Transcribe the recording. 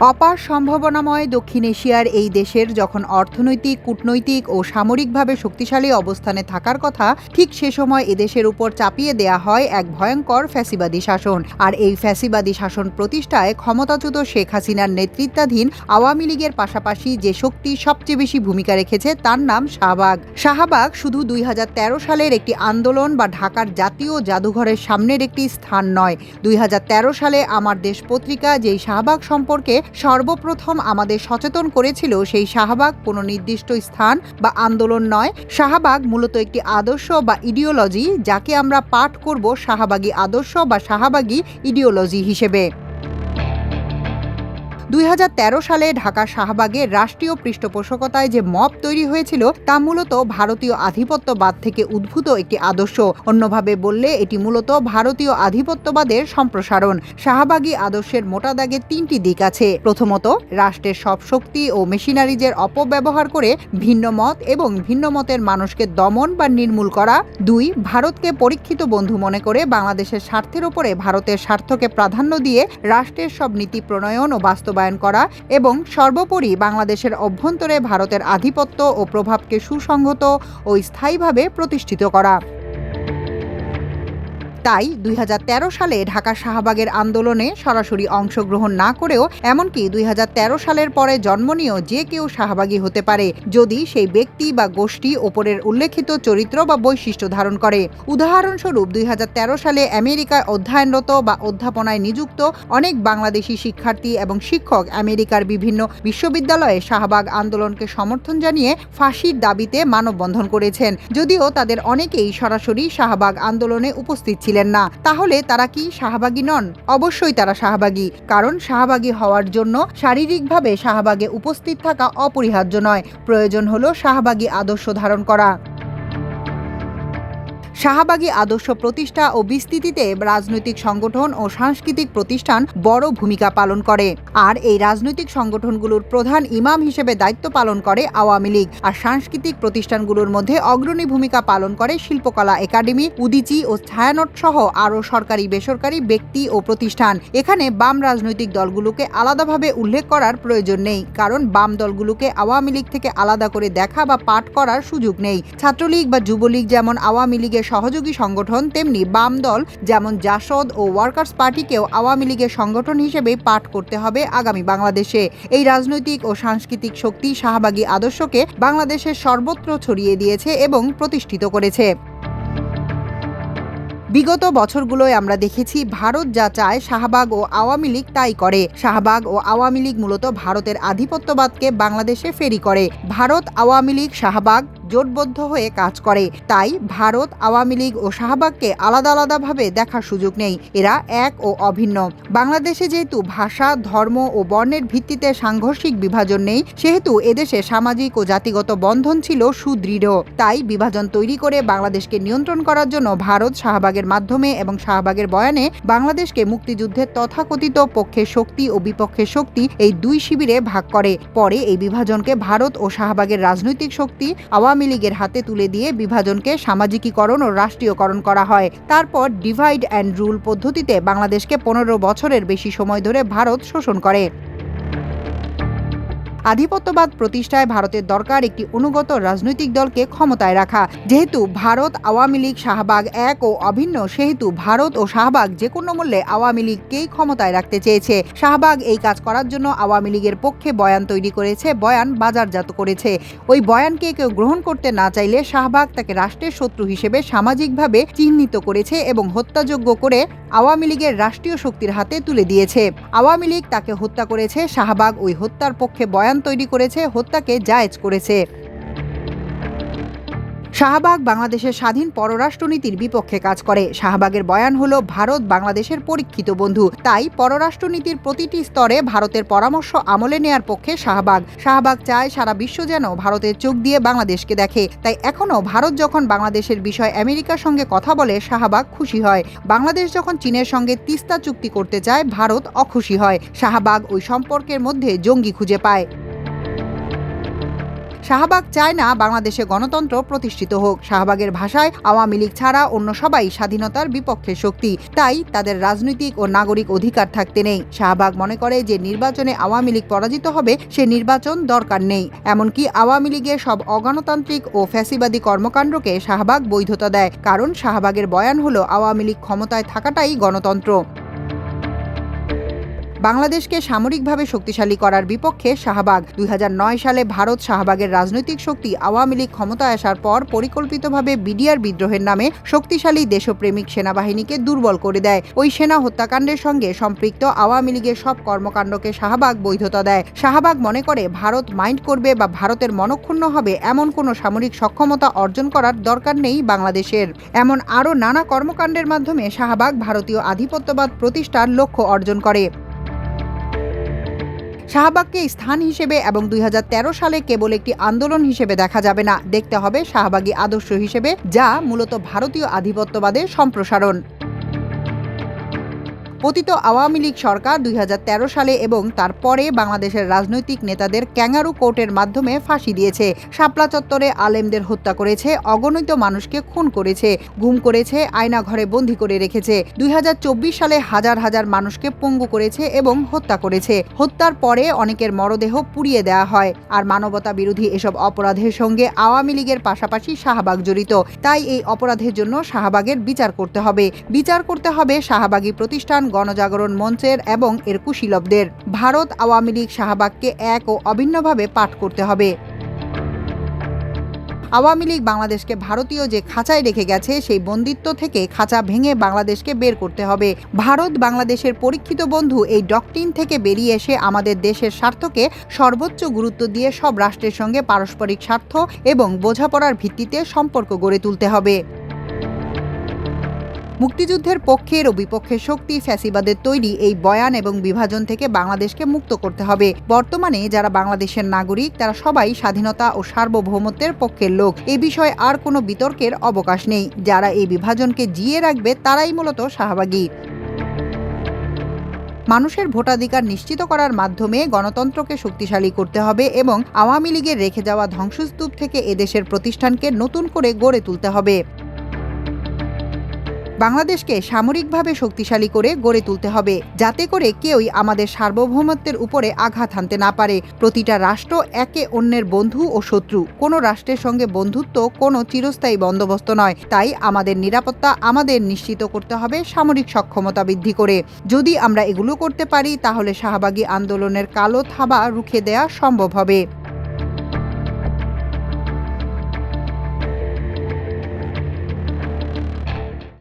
অপার সম্ভাবনাময় দক্ষিণ এশিয়ার এই দেশের যখন অর্থনৈতিক, কূটনৈতিক ও সামরিকভাবে শক্তিশালী অবস্থানে থাকার কথা, ঠিক সে সময় এদেশের উপর চাপিয়ে দেয়া হয় এক ভয়ঙ্কর ফ্যাসিবাদী শাসন। আর এই ফ্যাসিবাদী শাসন প্রতিষ্ঠায় ক্ষমতাচ্যুত শেখ হাসিনার নেতৃত্বাধীন আওয়ামী লীগের পাশাপাশি যে শক্তি সবচেয়ে বেশি ভূমিকা রেখেছে, তার নাম শাহবাগ। শাহবাগ শুধু দুই হাজার তেরো সালের একটি আন্দোলন বা ঢাকার জাতীয় জাদুঘরের সামনের একটি স্থান নয়। দুই সালে আমার দেশ পত্রিকা যেই শাহবাগ সম্পর্কে সর্বপ্রথম আমাদের সচেতন করেছিল সেই শাহবাগ কোনো নির্দিষ্ট স্থান বা আন্দোলন নয়। শাহবাগ মূলত একটি আদর্শ বা ইডিওলজি যাকে আমরা পাঠ করব শাহবাগী আদর্শ বা শাহবাগী ইডিওলজি হিসেবে। দুই হাজার তেরো সালে ঢাকা শাহবাগে রাষ্ট্রীয় পৃষ্ঠপোষকতায় যে মব তৈরি হয়েছিল, তা মূলত ভারতীয় আধিপত্যবাদ থেকে উদ্ভূত একটি আদর্শ। অন্যভাবে বললে, এটি মূলত ভারতীয় আধিপত্যবাদের সম্প্রসারণ। শাহবাগী আদর্শের মোটা দাগে তিনটি দিক আছে। প্রথমত, রাষ্ট্রের সব শক্তি ও মেশিনারিজের অপব্যবহার করে ভিন্ন মত এবং ভিন্ন মতের মানুষকে দমন বা নির্মূল করা। দুই, ভারতকে পরীক্ষিত বন্ধু মনে করে বাংলাদেশের স্বার্থের ওপরে ভারতের স্বার্থকে প্রাধান্য দিয়ে রাষ্ট্রের সব নীতি প্রণয়ন ও বাস্তবায়ন করা এবং সর্বোপরি বাংলাদেশের অভ্যন্তরে ভারতের আধিপত্য ও প্রভাবকে সুসংহত ও স্থায়ীভাবে প্রতিষ্ঠিত করা। তাই দুই হাজার তেরো সালে ঢাকা শাহবাগের আন্দোলনে সরাসরি অংশগ্রহণ না করেও এমনকি দুই হাজার তেরো সালের পরে জন্ম নিয়েও যে কেউ শাহবাগী হতে পারে, যদি সেই ব্যক্তি বা গোষ্ঠী ওপরের উল্লেখিত চরিত্র বা বৈশিষ্ট্য ধারণ করে। উদাহরণস্বরূপ, দুই হাজার তেরো সালে আমেরিকায় অধ্যয়নরত বা অধ্যাপনায় নিযুক্ত অনেক বাংলাদেশি শিক্ষার্থী এবং শিক্ষক আমেরিকার বিভিন্ন বিশ্ববিদ্যালয়ে শাহবাগ আন্দোলনকে সমর্থন জানিয়ে ফাঁসির দাবিতে মানববন্ধন করেছেন। যদিও তাদের অনেকেই সরাসরি শাহবাগ আন্দোলনে উপস্থিত ছিলেন না, তাহলে তারা কি শাহবাগী নন? অবশ্যই তারা শাহবাগী, কারণ শাহবাগী হওয়ার জন্য শারীরিকভাবে শাহবাগে উপস্থিত থাকা অপরিহার্য নয়। প্রয়োজন হলো শাহবাগী আদর্শ ধারণ করা। শাহবাগী আদর্শ প্রতিষ্ঠা ও বিস্তৃতিতে রাজনৈতিক সংগঠন ও সাংস্কৃতিক প্রতিষ্ঠান বড় ভূমিকা পালন করে। আর এই রাজনৈতিক সংগঠনগুলোর প্রধান ইমাম হিসেবে দায়িত্ব পালন করে আওয়ামী লীগ। আর সাংস্কৃতিক প্রতিষ্ঠানগুলোর মধ্যে অগ্রণী ভূমিকা পালন করে শিল্পকলা একাডেমি, উদিচি ও ছায়ানট সহ আরও সরকারি, বেসরকারি ব্যক্তি ও প্রতিষ্ঠান। এখানে বাম রাজনৈতিক দলগুলোকে আলাদাভাবে উল্লেখ করার প্রয়োজন নেই। কারণ বাম দলগুলোকে আওয়ামী লীগ থেকে আলাদা করে দেখা বা পাঠ করার সুযোগ নেই। ছাত্রলীগ বা যুবলীগ যেমন আওয়ামী লীগের সহযোগী সংগঠন, তেমনি বাম দল, যেমন জাসদ ও ওয়ার্কার্স পার্টিকেও আওয়ামী লীগের সংগঠন হিসেবে পাঠ করতে হবে আগামী বাংলাদেশে। এই রাজনৈতিক ও সাংস্কৃতিক শক্তি শাহবাগী আদর্শকে বাংলাদেশের সর্বত্র ছড়িয়ে দিয়েছে এবং প্রতিষ্ঠিত করেছে। বিগত বছরগুলোয় আমরা দেখেছি ভারত যা চায় শাহবাগ ও আওয়ামী লীগ তাই করে। শাহবাগ ও আওয়ামী লীগ মূলত ভারতের আধিপত্যবাদকে বাংলাদেশে ফেরি করে। ভারত, আওয়ামী লীগ, শাহবাগ জোটবদ্ধ হয়ে কাজ করে। তাই ভারত, আওয়ামী লীগ ও শাহবাগকে আলাদা আলাদাভাবে দেখার সুযোগ নেই। এরা এক ও অভিন্ন। বাংলাদেশে যেহেতু ভাষা, ধর্ম ও বর্ণের ভিত্তিতে সাংঘর্ষিক বিভাজন নেই, সেহেতু এদেশে সামাজিক ও জাতিগত বন্ধন ছিল সুদৃঢ়। তাই বিভাজন তৈরি করে বাংলাদেশকে নিয়ন্ত্রণ করার জন্য ভারত শাহবাগের মাধ্যমে এবং শাহবাগের বয়ানে বাংলাদেশকে মুক্তিযুদ্ধের তথাকথিত পক্ষের শক্তি ও বিপক্ষের শক্তি এই দুই শিবিরে ভাগ করে। পরে এই বিভাজনকে ভারত ও শাহবাগের রাজনৈতিক শক্তি, আওয়ামী লীগের হাতে তুলে দিয়ে বিভাজনকে সামাজিকীকরণ ও রাষ্ট্রীয়করণ করা হয়। তারপর ডিভাইড অ্যান্ড রুল পদ্ধতিতে বাংলাদেশকে পনেরো বছরের বেশি সময় ধরে ভারত শোষণ করে। আধিপত্যবাদ প্রতিষ্ঠায় ভারতের দরকার একটি অনুগত রাজনৈতিক দলকে ক্ষমতায় রাখা। যেহেতু ভারত আওয়ামী লীগ শাহবাগ এক ও অভিন্ন, সেহেতু ভারত ও শাহবাগ যে কোনো মূল্যে আওয়ামী লীগকেই ক্ষমতায় রাখতে চেয়েছে। শাহবাগ এই কাজ করার জন্য আওয়ামী লীগের পক্ষে বয়ান তৈরি করেছে, বয়ান বাজারজাত করেছে। ওই বয়ানকে কেউ গ্রহণ করতে না চাইলে শাহবাগ তাকে রাষ্ট্রের শত্রু হিসেবে সামাজিকভাবে চিহ্নিত করেছে এবং হত্যাযোগ্য করে আওয়ামী লীগের রাষ্ট্রীয় শক্তির হাতে তুলে দিয়েছে। আওয়ামী লীগ তাকে হত্যা করেছে, শাহবাগ ওই হত্যার পক্ষে বয়ান তৈরি করেছে, হত্যাকে জায়েজ করেছে। শাহবাগ বাংলাদেশের স্বাধীন পররাষ্ট্রনীতির বিপক্ষে কাজ করে। শাহবাগের বয়ান হলো, ভারত বাংলাদেশের পরীক্ষিত বন্ধু। তাই পররাষ্ট্রনীতির প্রতিটি স্তরে ভারতের পরামর্শ আমলে নেয়ার পক্ষে শাহবাগ। শাহবাগ চায় সারা বিশ্ব যেন ভারতের চোখ দিয়ে বাংলাদেশকে দেখে। তাই এখনও ভারত যখন বাংলাদেশের বিষয় আমেরিকার সঙ্গে কথা বলে, শাহবাগ খুশি হয়। বাংলাদেশ যখন চীনের সঙ্গে তিস্তা চুক্তি করতে চায়, ভারত অখুশি হয়। শাহবাগ ওই সম্পর্কের মধ্যে জঙ্গি খুঁজে পায়। শাহবাগ চায় না বাংলাদেশে গণতন্ত্র প্রতিষ্ঠিত হোক। শাহবাগের ভাষায় আওয়ামী লীগ ছাড়া অন্য সবাই স্বাধীনতার বিপক্ষে শক্তি। তাই তাদের রাজনৈতিক ও নাগরিক অধিকার থাকতে নেই। শাহবাগ মনে করে যে নির্বাচনে আওয়ামী লীগ পরাজিত হবে, সে নির্বাচন দরকার নেই। এমনকি আওয়ামী লীগের সব অগণতান্ত্রিক ও ফ্যাসিবাদী কর্মকাণ্ডকে শাহবাগ বৈধতা দেয়। কারণ শাহবাগের বয়ান হলো, আওয়ামী লীগ ক্ষমতায় থাকাটাই গণতন্ত্র। বাংলাদেশকে সামরিকভাবে শক্তিশালী করার বিপক্ষে শাহবাগ। দুই হাজার নয় সালে ভারত শাহবাগের রাজনৈতিক শক্তি আওয়ামী লীগ ক্ষমতায় আসার পর পরিকল্পিতভাবে বিডিআর বিদ্রোহের নামে শক্তিশালী দেশপ্রেমিক সেনাবাহিনীকে দুর্বল করে দেয়। ওই সেনা হত্যাকাণ্ডের সঙ্গে সম্পৃক্ত আওয়ামী লীগের সব কর্মকাণ্ডকে শাহবাগ বৈধতা দেয়। শাহবাগ মনে করে, ভারত মাইন্ড করবে বা ভারতের মনক্ষুণ্ণ হবে এমন কোনো সামরিক সক্ষমতা অর্জন করার দরকার নেই বাংলাদেশের। এমন আরও নানা কর্মকাণ্ডের মাধ্যমে শাহবাগ ভারতীয় আধিপত্যবাদ প্রতিষ্ঠার লক্ষ্য অর্জন করে। শাহবাগকে স্থান হিসেবে এবং দুই হাজার তেরো সালে কেবল একটি আন্দোলন হিসেবে দেখা যাবে না। দেখতে হবে শাহবাগী আদর্শ হিসেবে, যা মূলত ভারতীয় আধিপত্যবাদের সম্প্রসারণ। পতিত আওয়ামী লীগ সরকার দুই হাজার তেরো সালে এবং তারপরে বাংলাদেশের রাজনৈতিক নেতাদের ক্যাঙ্গারু কোর্টের মাধ্যমে ফাঁসি দিয়েছে। শাপলা চত্বরে আলেমদের হত্যা করেছে, অগণিত মানুষকে খুন করেছে, গুম করেছে আয়না ঘরে বন্দি করে রেখেছে। দুই হাজার চব্বিশ সালে হাজার হাজার মানুষকে পঙ্গু করেছে এবং হত্যা করেছে। হত্যার পরে অনেকের মরদেহ পুড়িয়ে দেওয়া হয়। আর মানবতা বিরোধী এসব অপরাধের সঙ্গে আওয়ামী লীগের পাশাপাশি শাহবাগ জড়িত। তাই এই অপরাধের জন্য শাহবাগের বিচার করতে হবে। বিচার করতে হবে শাহবাগী প্রতিষ্ঠান গণজাগরণ মঞ্চের এবং এর কুশীলবদের। ভারত আওয়ামী লীগ শাহবাগকে এক ও অভিন্নভাবে পাঠ করতে হবে। আওয়ামী লীগ বাংলাদেশকে ভারতীয় যে খাঁচায় রেখে গেছে, সেই বন্দিত্ব থেকে খাঁচা ভেঙে বাংলাদেশকে বের করতে হবে। ভারত বাংলাদেশের পরীক্ষিত বন্ধু, এই ডকটিন থেকে বেরিয়ে এসে আমাদের দেশের স্বার্থকে সর্বোচ্চ গুরুত্ব দিয়ে সব রাষ্ট্রের সঙ্গে পারস্পরিক স্বার্থ এবং বোঝাপড়ার ভিত্তিতে সম্পর্ক গড়ে তুলতে হবে। মুক্তিযুদ্ধের পক্ষের ও বিপক্ষের শক্তি ফ্যাসিবাদের তৈরি এই বয়ান এবং বিভাজন থেকে বাংলাদেশকে মুক্ত করতে হবে। বর্তমানে যারা বাংলাদেশের নাগরিক, তারা সবাই স্বাধীনতা ও সার্বভৌমত্বের পক্ষের লোক। এ বিষয়ে আর কোনো বিতর্কের অবকাশ নেই। যারা এই বিভাজনকে জিয়ে রাখবে, তারাই মূলত শাহবাগী। মানুষের ভোটাধিকার নিশ্চিত করার মাধ্যমে গণতন্ত্রকে শক্তিশালী করতে হবে এবং আওয়ামী লীগের রেখে যাওয়া ধ্বংসস্তূপ থেকে এদেশের প্রতিষ্ঠানকে নতুন করে গড়ে তুলতে হবে। বাংলাদেশকে সামরিকভাবে শক্তিশালী করে গড়ে তুলতে হবে, যাতে করে কেউই আমাদের সার্বভৌমত্বের উপরে আঘাত হানতে না পারে। প্রতিটা রাষ্ট্র একে অন্যের বন্ধু ও শত্রু। কোনো রাষ্ট্রের সঙ্গে বন্ধুত্ব কোনো চিরস্থায়ী বন্দোবস্ত নয়। তাই আমাদের নিরাপত্তা আমাদের নিশ্চিত করতে হবে সামরিক সক্ষমতা বৃদ্ধি করে। যদি আমরা এগুলো করতে পারি, তাহলে শাহবাগী আন্দোলনের কালো থাবা রুখে দেওয়া সম্ভব হবে।